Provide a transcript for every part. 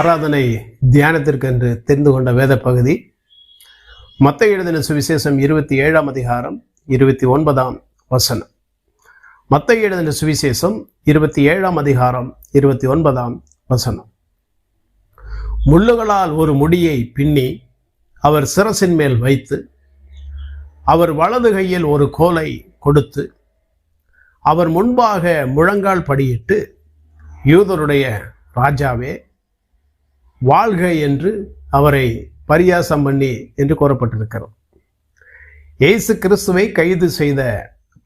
ஆராதனை தியானத்திற்கு என்று தெரிந்து கொண்ட வேத பகுதி. மத்த எழுதின சுவிசேஷம் இருபத்தி ஏழாம் அதிகாரம் இருபத்தி ஒன்பதாம் வசனம். மத்த எழுதின சுவிசேஷம் இருபத்தி ஏழாம் அதிகாரம் இருபத்தி ஒன்பதாம் வசனம். முள்ளுகளால் ஒரு முடியை பின்னி அவர் சிரசின் மேல் வைத்து அவர் வலது கையில் ஒரு கோலை கொடுத்து அவர் முன்பாக முழங்கால் படியிட்டு யூதருடைய ராஜாவே வாழ்க என்று அவரை பரியாசம் பண்ணி என்று கூறப்பட்டிருக்கிறது. இயேசு கிறிஸ்துவை கைது செய்த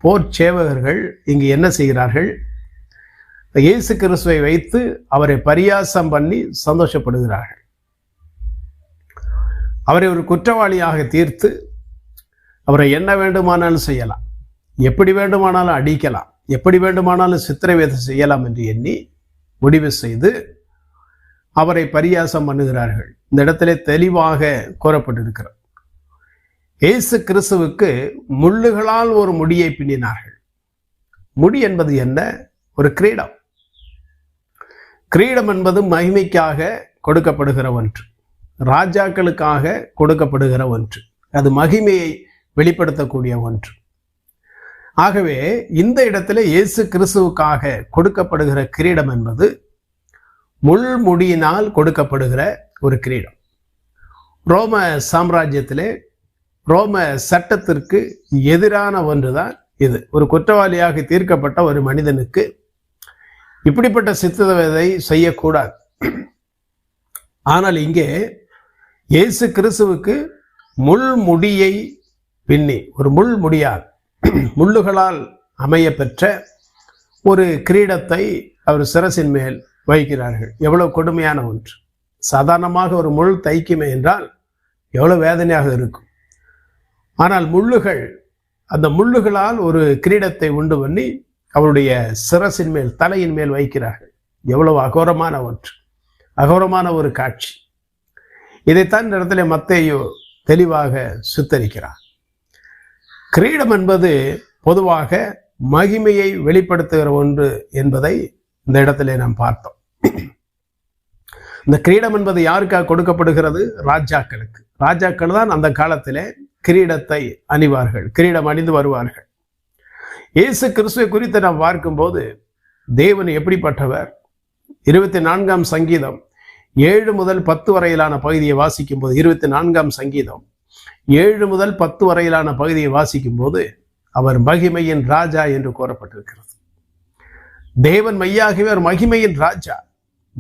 போர் சேவகர்கள் இங்கு என்ன செய்கிறார்கள்? இயேசு கிறிஸ்துவை வைத்து அவரை பரியாசம் பண்ணி சந்தோஷப்படுகிறார்கள். அவரை ஒரு குற்றவாளியாக தீர்த்து அவரை என்ன வேண்டுமானாலும் செய்யலாம். எப்படி வேண்டுமானாலும் அடிக்கலாம். எப்படி வேண்டுமானாலும் சித்திரவேதை செய்யலாம் என்று எண்ணி முடிவு செய்து அவரை பரியாசம் பண்ணுகிறார்கள். இந்த இடத்திலே தெளிவாக கூறப்பட்டிருக்கிறார் இயேசு கிறிஸ்துவுக்கு முள்ளுகளால் ஒரு முடியை பின்னினார்கள். முடி என்பது என்ன? ஒரு கிரீடம். கிரீடம் என்பது மகிமைக்காக கொடுக்கப்படுகிற ஒன்று. ராஜாக்களுக்காக கொடுக்கப்படுகிற ஒன்று. அது மகிமையை வெளிப்படுத்தக்கூடிய ஒன்று. ஆகவே இந்த இடத்துல இயேசு கிறிஸ்துவுக்காக கொடுக்கப்படுகிற கிரீடம் என்பது முள்முடியினால் கொடுக்கப்படுகிற ஒரு கிரீடம். ரோம சாம்ராஜ்யத்திலே ரோம சட்டத்திற்கு எதிரான ஒன்றுதான் இது. ஒரு குற்றவாளியாக தீர்க்கப்பட்ட ஒரு மனிதனுக்கு இப்படிப்பட்ட சித்தவேதை செய்யக்கூடாது. ஆனால் இங்கே இயேசு கிறிஸ்துவுக்கு முள்முடியை பின்னி ஒரு முள்முடியால் முள்ளுகளால் அமைய பெற்ற ஒரு கிரீடத்தை அவர் சிரசின் மேல் வைக்கிறார்கள். எவ்வளவு கொடுமையான ஒன்று. சாதாரணமாக ஒரு முள் தைக்குமே என்றால் எவ்வளவு வேதனையாக இருக்கும். ஆனால் முள்ளுகள் அந்த முள்ளுகளால் ஒரு கிரீடத்தை உண்டு பண்ணி அவருடைய சிரசின் மேல் தலையின் மேல் வைக்கிறார்கள். எவ்வளவு அகோரமான ஒன்று. அகோரமான ஒரு காட்சி. இதைத்தான் இந்த இடத்துல மத்தையோ தெளிவாக சுத்தரிக்கிறார். கிரீடம் என்பது பொதுவாக மகிமையை வெளிப்படுத்துகிற ஒன்று என்பதை இந்த இடத்திலே நாம் பார்த்தோம். இந்த கிரீடம் என்பது யாருக்காக கொடுக்கப்படுகிறது? ராஜாக்களுக்கு. ராஜாக்கள் தான் அந்த காலத்திலே கிரீடத்தை அணிவார்கள் கிரீடம் அணிந்து வருவார்கள். இயேசு கிறிஸ்துவை குறித்து நாம் பார்க்கும்போது தேவன் எப்படிப்பட்டவர்? இருபத்தி நான்காம் சங்கீதம் ஏழு முதல் பத்து வரையிலான பகுதியை வாசிக்கும் போது இருபத்தி நான்காம் சங்கீதம் ஏழு முதல் பத்து வரையிலான பகுதியை வாசிக்கும் போது அவர் மகிமையின் ராஜா என்று கூறப்பட்டிருக்கிறது. தேவன் மையாகவே மகிமையின் ராஜா.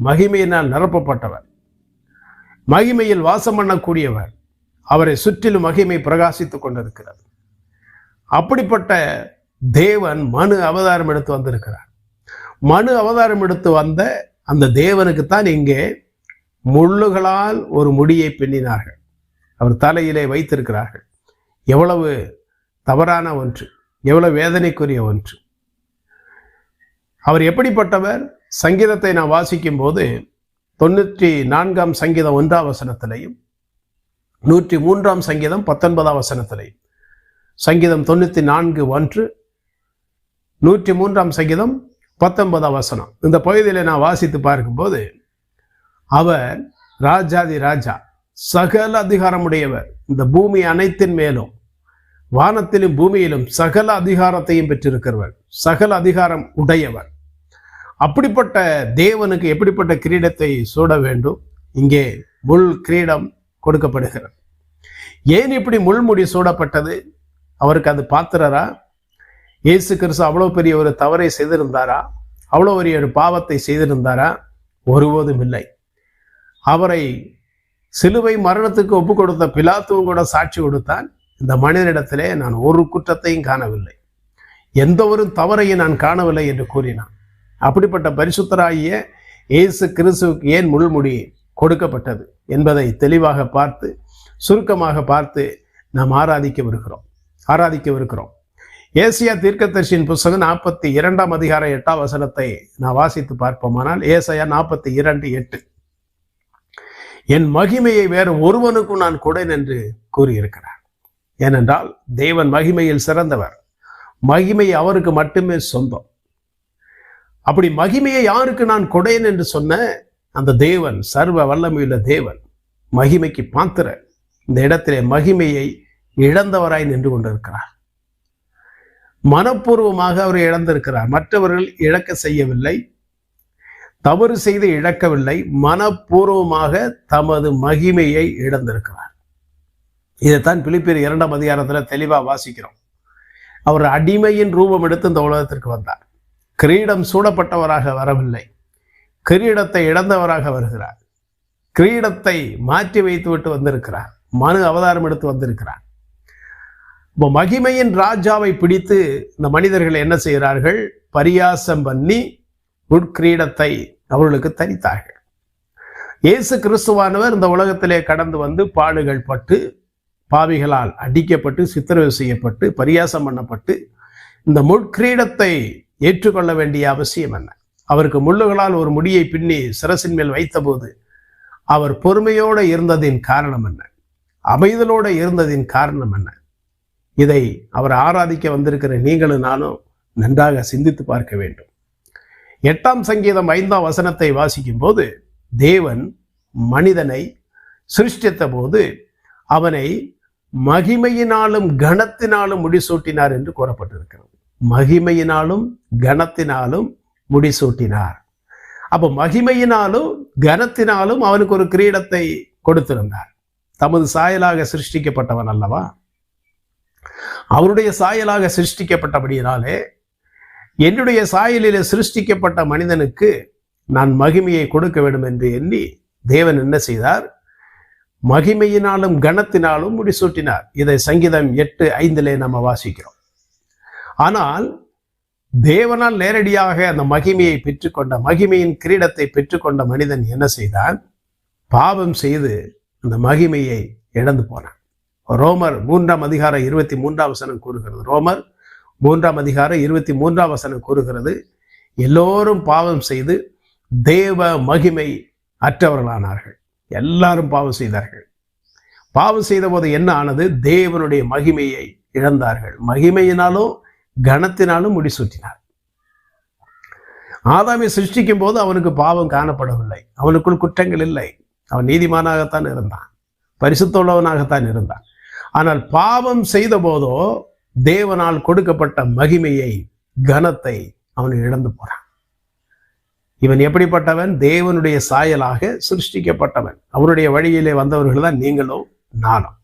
மகிமையினால் நிரப்பப்பட்டவர். மகிமையில் வாசம் பண்ணக்கூடியவர். அவரை சுற்றிலும் மகிமை பிரகாசித்துக் கொண்டிருக்கிறது. அப்படிப்பட்ட தேவன் மனு அவதாரம் எடுத்து வந்திருக்கிறார். மனு அவதாரம் எடுத்து வந்த அந்த தேவனுக்குத்தான் இங்கே முள்ளுகளால் ஒரு முடியை பின்னினார்கள். அவர் தலையிலே வைத்திருக்கிறார்கள். எவ்வளவு தவறான ஒன்று எவ்வளவு வேதனைக்குரிய ஒன்று. அவர் எப்படிப்பட்டவர்? சங்கீதத்தை நான் வாசிக்கும் போது தொண்ணூற்றி நான்காம் சங்கீதம் ஒன்றாம் வசனத்திலையும் நூற்றி மூன்றாம் சங்கீதம் பத்தொன்பதாம் வசனத்திலையும் சங்கீதம் தொண்ணூற்றி நான்கு ஒன்று நூற்றி மூன்றாம் சங்கீதம் பத்தொன்பதாம் வசனம். இந்த பகுதியில் நான் வாசித்து பார்க்கும்போது அவர் ராஜாதி ராஜா சகல அதிகாரமுடையவர். இந்த பூமி அனைத்தின் மேலும் வானத்திலும் பூமியிலும் சகல அதிகாரத்தையும் பெற்றிருக்கிறவர். சகல அதிகாரம் உடையவர். அப்படிப்பட்ட தேவனுக்கு எப்படிப்பட்ட கிரீடத்தை சூட வேண்டும்? இங்கே முள் கிரீடம் கொடுக்கப்படுகிறது. ஏன் இப்படி முள்முடி சூடப்பட்டது? அவருக்கு அது பாத்திரரா? இயேசு கிறிஸ்து அவ்வளோ பெரிய ஒரு தவறை செய்திருந்தாரா? அவ்வளோ பெரிய ஒரு பாவத்தை செய்திருந்தாரா? ஒருபோதும் இல்லை. அவரை சிலுவை மரணத்துக்கு ஒப்பு கொடுத்த பிலாத்துவும் கூட சாட்சி கொடுத்தான். இந்த மனிதனிடத்திலே நான் ஒரு குற்றத்தையும் காணவில்லை. எந்த ஒரு தவறையும் நான் காணவில்லை என்று கூறினான். அப்படிப்பட்ட பரிசுத்தராகிய இயேசு கிறிஸ்துவுக்கு ஏன் முள்முடி கொடுக்கப்பட்டது என்பதை தெளிவாக பார்த்து சுருக்கமாக பார்த்து நாம் ஆராதிக்கவிருக்கிறோம் ஆராதிக்கவிருக்கிறோம் ஏசியா தீர்க்கதர்சியின் புஸ்தகம் நாற்பத்தி இரண்டாம் அதிகார எட்டாம் வசனத்தை நான் வாசித்து பார்ப்போமானால் ஏசையா நாற்பத்தி இரண்டு எட்டு. என் மகிமையை வேறு ஒருவனுக்கும் நான் கொடேன் என்று கூறியிருக்கிறார். ஏனென்றால் தேவன் மகிமையில் சிறந்தவர். மகிமை அவருக்கு மட்டுமே சொந்தம். அப்படி மகிமையை யாருக்கு நான் கொடையன் என்று சொன்ன அந்த தேவன் சர்வ வல்லமையுள்ள தேவன் மகிமைக்கு பாத்திர இந்த இடத்திலே மகிமையை இழந்தவராய் நின்று கொண்டிருக்கிறார். மனப்பூர்வமாக அவர் இழந்திருக்கிறார். மற்றவர்கள் இழக்க செய்யவில்லை தவறு செய்து இழக்கவில்லை மனப்பூர்வமாக தமது மகிமையை இழந்திருக்கிறார். இதைத்தான் பிலிப்பியர் இரண்டாம் அதிகாரத்தில் தெளிவாக வாசிக்கிறோம். அவர் அடிமையின் ரூபம் எடுத்து இந்த உலகத்திற்கு வந்தார். கிரீடம் சூடப்பட்டவராக வரவில்லை. கிரீடத்தை இழந்தவராக வருகிறார். கிரீடத்தை மாற்றி வைத்து விட்டு வந்திருக்கிறார். மனு அவதாரம் எடுத்து வந்திருக்கிறார். இப்போ மகிமையின் ராஜாவை பிடித்து இந்த மனிதர்கள் என்ன செய்கிறார்கள்? பரியாசம் பண்ணி உட்கிரீடத்தை அவர்களுக்கு தரித்தார்கள். இயேசு கிறிஸ்துவானவர் இந்த உலகத்திலே கடந்து வந்து பாடுகள் பட்டு பாவிகளால் அடிக்கப்பட்டு சித்திரவு செய்யப்பட்டு பரியாசம் பண்ணப்பட்டு இந்த முட்கிரீடத்தை ஏற்றுக்கொள்ள வேண்டிய அவசியம் என்ன? அவருக்கு முள்ளுகளால் ஒரு முடியை பின்னி சிரசின் மேல் வைத்தபோது அவர் பொறுமையோடு இருந்ததின் காரணம் என்ன? அமைதலோடு இருந்ததின் காரணம் என்ன? இதை அவர் ஆராதிக்க வந்திருக்கிற நீங்களும் நானும் நன்றாக சிந்தித்து பார்க்க வேண்டும். எட்டாம் சங்கீதம் ஐந்தாம் வசனத்தை வாசிக்கும் போது தேவன் மனிதனை சிருஷ்டித்த போது அவனை மகிமையினாலும் கனத்தினாலும் முடிசூட்டினார் என்று கூறப்பட்டிருக்கிறது. மகிமையினாலும் கனத்தினாலும் முடிசூட்டினார். அப்போ மகிமையினாலும் கனத்தினாலும் அவனுக்கு ஒரு கிரீடத்தை கொடுத்திருந்தார். தமது சாயலாக சிருஷ்டிக்கப்பட்டவன் அல்லவா? அவருடைய சாயலாக சிருஷ்டிக்கப்பட்டபடியினாலே என்னுடைய சாயலிலே சிருஷ்டிக்கப்பட்ட மனிதனுக்கு நான் மகிமையை கொடுக்க வேண்டும் என்று எண்ணி தேவன் என்ன செய்தார்? மகிமையினாலும் கனத்தினாலும் முடிசூட்டினார். இதை சங்கீதம் எட்டு ஐந்திலே நம்ம வாசிக்கிறோம். ஆனால் தேவனால் நேரடியாக அந்த மகிமையை பெற்றுக்கொண்ட மகிமையின் கிரீடத்தை பெற்றுக்கொண்ட மனிதன் என்ன செய்தான்? பாவம் செய்து அந்த மகிமையை இழந்து போனான். ரோமர் மூன்றாம் அதிகாரம் இருபத்தி மூன்றாம் வசனம் கூறுகிறது. ரோமர் மூன்றாம் அதிகாரம் இருபத்தி மூன்றாம் வசனம் கூறுகிறது எல்லோரும் பாவம் செய்து தேவ மகிமை அற்றவர்களானார்கள். எல்லாரும் பாவம் செய்தார்கள். பாவம் செய்த போது என்ன ஆனது? தேவனுடைய மகிமையை இழந்தார்கள். மகிமையினாலும் கனத்தினாலும் முடிசூட்டினார் ஆதாமை சிருஷ்டிக்கும் போது அவனுக்கு பாவம் காணப்படவில்லை. அவனுக்குள் குற்றங்கள் இல்லை. அவன் நீதிமானாகத்தான் இருந்தான். பரிசுத்தோள்ளவனாகத்தான் இருந்தான். ஆனால் பாவம் செய்த போதோ தேவனால் கொடுக்கப்பட்ட மகிமையை கனத்தை அவன் இழந்து போறான். இவன் எப்படிப்பட்டவன்? தேவனுடைய சாயலாக சிருஷ்டிக்கப்பட்டவன். அவருடைய வழியிலே வந்தவர்கள் தான் நீங்களும் நானும்.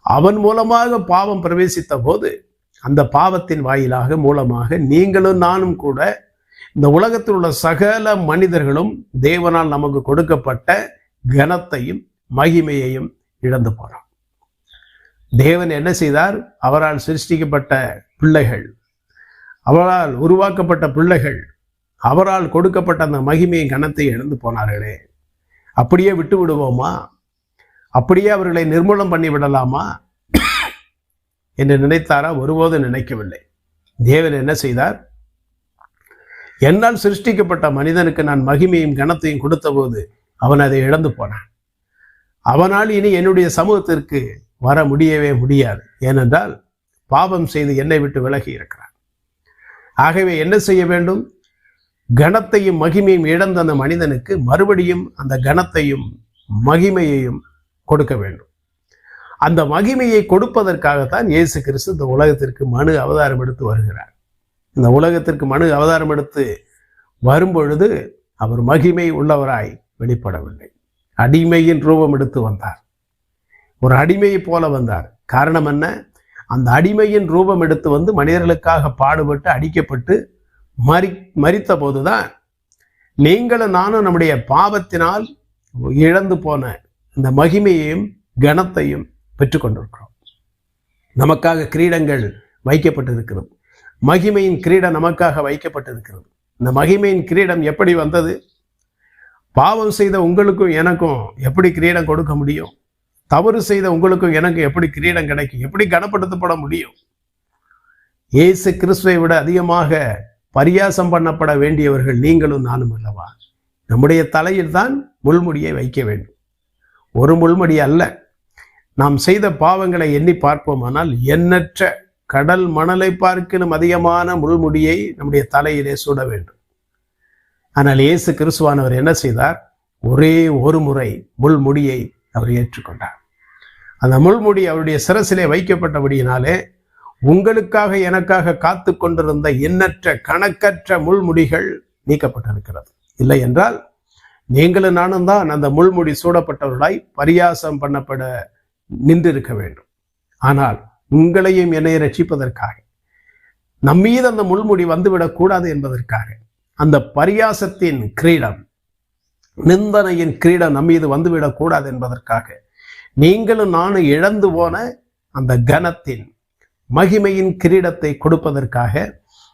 அவன் மூலமாக பாவம் பிரவேசித்த போது அந்த பாவத்தின் வாயிலாக மூலமாக நீங்களும் நானும் கூட இந்த உலகத்தில் உள்ள சகல மனிதர்களும் தேவனால் நமக்கு கொடுக்கப்பட்ட கனத்தையும் மகிமையையும் இழந்து போறோம் தேவன் என்ன செய்தார்? அவரால் சிருஷ்டிக்கப்பட்ட பிள்ளைகள் அவரால் உருவாக்கப்பட்ட பிள்ளைகள் அவரால் கொடுக்கப்பட்ட அந்த மகிமையின் கனத்தை இழந்து போனார்களே. அப்படியே விட்டு விடுவோமா அப்படியே அவர்களை நிர்மூலம் பண்ணி விடலாமா என்று நினைத்தாரா? ஒருபோதும் நினைக்கவில்லை. தேவன் என்ன செய்தார்? என்னால் சிருஷ்டிக்கப்பட்ட மனிதனுக்கு நான் மகிமையும் கனத்தையும் கொடுத்த போது அவன் அதை இழந்து போனான். அவனால் இனி என்னுடைய சமூகத்திற்கு வர முடியவே முடியாது. ஏனென்றால் பாவம் செய்து என்னை விட்டு விலகி இருக்கிறான் ஆகவே என்ன செய்ய வேண்டும்? கணத்தையும் மகிமையும் இழந்த அந்த மனிதனுக்கு மறுபடியும் அந்த கணத்தையும் மகிமையையும் கொடுக்க வேண்டும். அந்த மகிமையை கொடுப்பதற்காகத்தான் இயேசு கிறிஸ்து இந்த உலகத்திற்கு மனு அவதாரம் எடுத்து வருகிறார். இந்த உலகத்திற்கு மனு அவதாரம் எடுத்து வரும்பொழுது அவர் மகிமை உள்ளவராய் வெளிப்படவில்லை. அடிமையின் ரூபம் எடுத்து வந்தார். ஒரு அடிமையை போல வந்தார். காரணம் என்ன? அந்த அடிமையின் ரூபம் எடுத்து வந்து மனிதர்களுக்காக பாடுபட்டு அடிக்கப்பட்டு மறி மறித்த போதுதான் நீங்களும் நானும் நம்முடைய பாவத்தினால் இழந்து போன இந்த மகிமையையும் கனத்தையும் பெற்றுக்கொண்டிருக்கிறோம். நமக்காக கிரீடங்கள் வைக்கப்பட்டிருக்கிறது. மகிமையின் கிரீடம் நமக்காக வைக்கப்பட்டிருக்கிறது. இந்த மகிமையின் கிரீடம் எப்படி வந்தது? பாவம் செய்த உங்களுக்கும் எனக்கும் எப்படி கிரீடம் கொடுக்க முடியும்? தவறு செய்த உங்களுக்கும் எனக்கும் எப்படி கிரீடம் கிடைக்கும்? எப்படி கனப்படுத்தப்பட முடியும்? இயேசு கிறிஸ்துவை விட அதிகமாக பரியாசம் பண்ணப்பட வேண்டியவர்கள் நீங்களும் நானும் அல்லவா? நம்முடைய தலையில் தான் முள்முடியை வைக்க வேண்டும். ஒரு முள்முடி அல்ல. நாம் செய்த பாவங்களை எண்ணி பார்ப்போமானால் எண்ணற்ற கடல் மணலை பார்க்கிலும் அதிகமான முள்முடியை நம்முடைய தலையிலே சூட வேண்டும். ஆனால் இயேசு கிறிஸ்துவானவர் என்ன செய்தார்? ஒரே ஒரு முறை முள்முடியை அவர் ஏற்றுக்கொண்டார். அந்த முள்முடி அவருடைய சிரசிலே வைக்கப்பட்டபடியினாலே உங்களுக்காக எனக்காக காத்து கொண்டிருந்த எண்ணற்ற கணக்கற்ற முள்முடிகள் நீக்கப்பட்டிருக்கிறது. இல்லை என்றால் நீங்களும் நானும் தான் அந்த முள்முடி சூடப்பட்டவர்களாய் பரியாசம் பண்ணப்பட நின்றிருக்க வேண்டும். ஆனால் உங்களையும் என்னை ரட்சிப்பதற்காக நம்மீது அந்த முள்முடி வந்துவிடக்கூடாது என்பதற்காக அந்த பரியாசத்தின் கிரீடம் நிந்தனையின் கிரீடம் நம்மீது வந்துவிடக்கூடாது என்பதற்காக நீங்களும் நானும் இழந்து போன அந்த கனத்தின் மகிமையின் கிரீடத்தை கொடுப்பதற்காக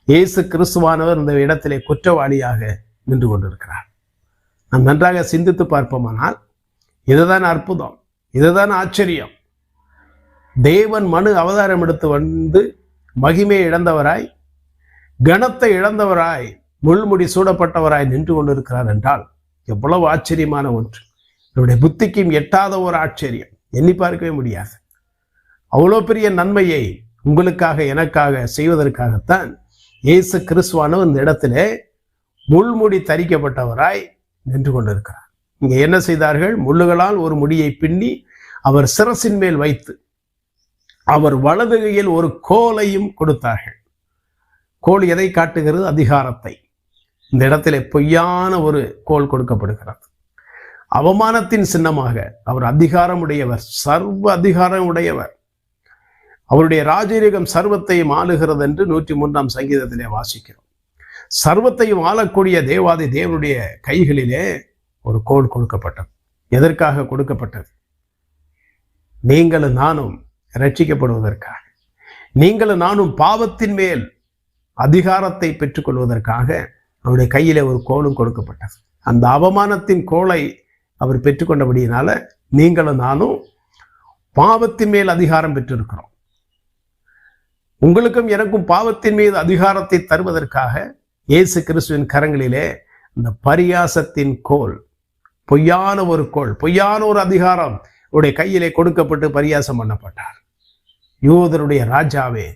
இயேசு கிறிஸ்துவானவர் இந்த இடத்திலே குற்றவாளியாக நின்று கொண்டிருக்கிறார். நாம் நன்றாக சிந்தித்து பார்ப்போமானால் இதுதான் அற்புதம். இதுதான் ஆச்சரியம். தேவன் மனு அவதாரம் எடுத்து வந்து மகிமையை இழந்தவராய் கனத்தை இழந்தவராய் முள்முடி சூடப்பட்டவராய் நின்று கொண்டிருக்கிறார் என்றால் எவ்வளவு ஆச்சரியமான ஒன்று. என்னுடைய புத்திக்கும் எட்டாத ஒரு ஆச்சரியம். எண்ணி பார்க்கவே முடியாது. அவ்வளோ பெரிய நன்மையை உங்களுக்காக எனக்காக செய்வதற்காகத்தான் இயேசு கிறிஸ்துவானவர் இந்த இடத்திலே முள்முடி தரிக்கப்பட்டவராய் நின்று கொண்டிருக்கிறார். இங்கே என்ன செய்தார்கள்? முள்ளுகளால் ஒரு முடியை பின்னி அவர் சிரசின் மேல் வைத்து அவர் வலதுகையில் ஒரு கோலையும் கொடுத்தார்கள். கோல் எதை காட்டுகிறது? அதிகாரத்தை. இந்த இடத்திலே பொய்யான ஒரு கோல் கொடுக்கப்படுகிறது. அவமானத்தின் சின்னமாக அவர் அதிகாரம் உடையவர் சர்வ அதிகாரம் உடையவர் அவருடைய ராஜரீகம் சர்வத்தையும் ஆளுகிறது என்று நூற்றி மூன்றாம் சங்கீதத்திலே வாசிக்கிறோம். சர்வத்தையும் ஆளக்கூடிய தேவாதி தேவனுடைய கைகளிலே ஒரு கோல் கொடுக்கப்பட்டது. எதற்காக கொடுக்கப்பட்டது? நீங்களும் நானும் ரட்சிக்கப்படுவதற்காக நீங்களும் நானும் பாவத்தின் மேல் அதிகாரத்தை பெற்றுக்கொள்வதற்காக அவருடைய கையிலே ஒரு கோலும் கொடுக்கப்பட்டது. அந்த அவமானத்தின் கோலை அவர் பெற்றுக்கொண்டபடியினால நீங்களும் நானும் பாவத்தின் மேல் அதிகாரம் பெற்றிருக்கிறோம். உங்களுக்கும் எனக்கும் பாவத்தின் மீது அதிகாரத்தை தருவதற்காக இயேசு கிறிஸ்துவின் கரங்களிலே இந்த பரியாசத்தின் கோல் பொய்யான ஒரு கோள் பொய்யான ஒரு அதிகாரம் உடைய கையிலே கொடுக்கப்பட்டு பரியாசம் பண்ணப்பட்டார். யூதருடைய ராஜாவே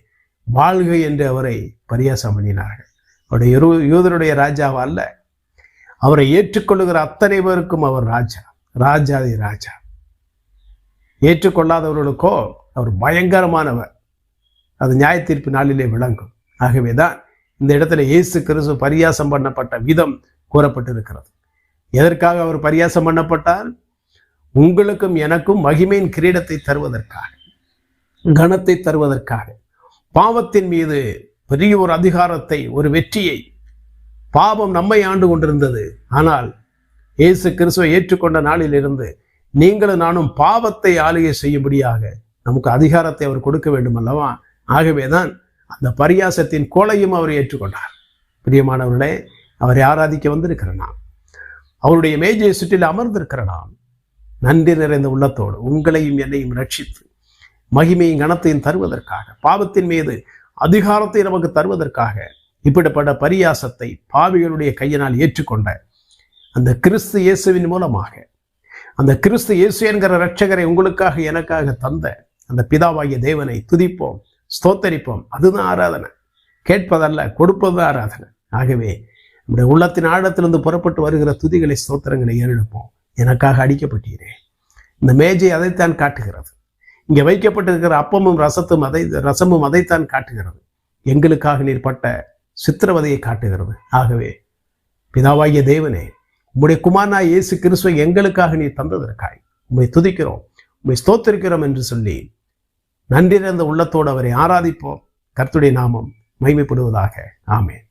வாழ்க என்று அவரை பரியாசம் பண்ணினார்கள். அவருடைய யூதருடைய ராஜாவா அல்ல அவரை ஏற்றுக்கொள்ளுகிற அத்தனை பேருக்கும் அவர் ராஜா ராஜாதி ராஜா. ஏற்றுக்கொள்ளாதவர்களுக்கோ அவர் பயங்கரமானவர். அது நியாய தீர்ப்பு நாளிலே விளங்கும். ஆகவேதான் இந்த இடத்துல இயேசு கிறிஸ்து பரியாசம் பண்ணப்பட்ட விதம் கூறப்பட்டிருக்கிறது. எதற்காக அவர் பரியாசம் பண்ணப்பட்டார்? உங்களுக்கும் எனக்கும் மகிமையின் கிரீடத்தை தருவதற்காக கனத்தை தருவதற்காக. பாவத்தின் மீது பெரிய ஒரு அதிகாரத்தை ஒரு வெற்றியை பாவம் நம்மை ஆண்டு கொண்டிருந்தது. ஆனால் இயேசு கிறிஸ்துவை ஏற்றுக்கொண்ட நாளிலிருந்து நீங்களும் நானும் பாவத்தை ஆளுகை செய்யும்படியாக நமக்கு அதிகாரத்தை அவர் கொடுக்க வேண்டும் அல்லவா ஆகவேதான் அந்த பரியாசத்தின் கோலையும் அவர் ஏற்றுக்கொண்டார். பிரியமானவர்களே அவரை ஆராதிக்க வந்திருக்கிறனா அவருடைய மேஜையை சுற்றில் அமர்ந்திருக்கிற நான் நன்றி நிறைந்த உள்ளத்தோடு உங்களையும் என்னையும் ரட்சித்து மகிமையும் கனத்தையும் தருவதற்காக பாவத்தின் மீது அதிகாரத்தை நமக்கு தருவதற்காக இப்படிப்பட்ட பரியாசத்தை பாவிகளுடைய கையினால் ஏற்றுக்கொண்ட அந்த கிறிஸ்து இயேசுவின் மூலமாக அந்த கிறிஸ்து இயேசு என்கிற ரட்சகரை உங்களுக்காக எனக்காக தந்த அந்த பிதாவாகிய தேவனை துதிப்போம் ஸ்தோத்தரிப்போம். அதுதான் ஆராதனை. கேட்பதல்ல கொடுப்பது ஆராதனை. ஆகவே நம்முடைய உள்ளத்தின் ஆழத்திலிருந்து புறப்பட்டு வருகிற துதிகளை ஸ்தோத்திரங்களை ஏறெடுப்போம். எனக்காக அடிக்கப்பட்டீரே. இந்த மேஜை அதைத்தான் காட்டுகிறது. இங்கே வைக்கப்பட்டிருக்கிற அப்பமும் ரசத்தும் அதை ரசமும் அதைத்தான் காட்டுகிறது. எங்களுக்காக நீர் பட்ட சித்திரவதையை காட்டுகிறது. ஆகவே பிதாவாகிய தேவனே உம்முடைய குமாரனா இயேசு கிறிஸ்துவை எங்களுக்காக நீ தந்ததற்காய் உம்மை துதிக்கிறோம் உம்மை ஸ்தோத்திருக்கிறோம் என்று சொல்லி நன்றி உள்ளத்தோடு அவரை ஆராதிப்போம். கர்த்துடைய நாமம் மைமைப்படுவதாக ஆமேன்.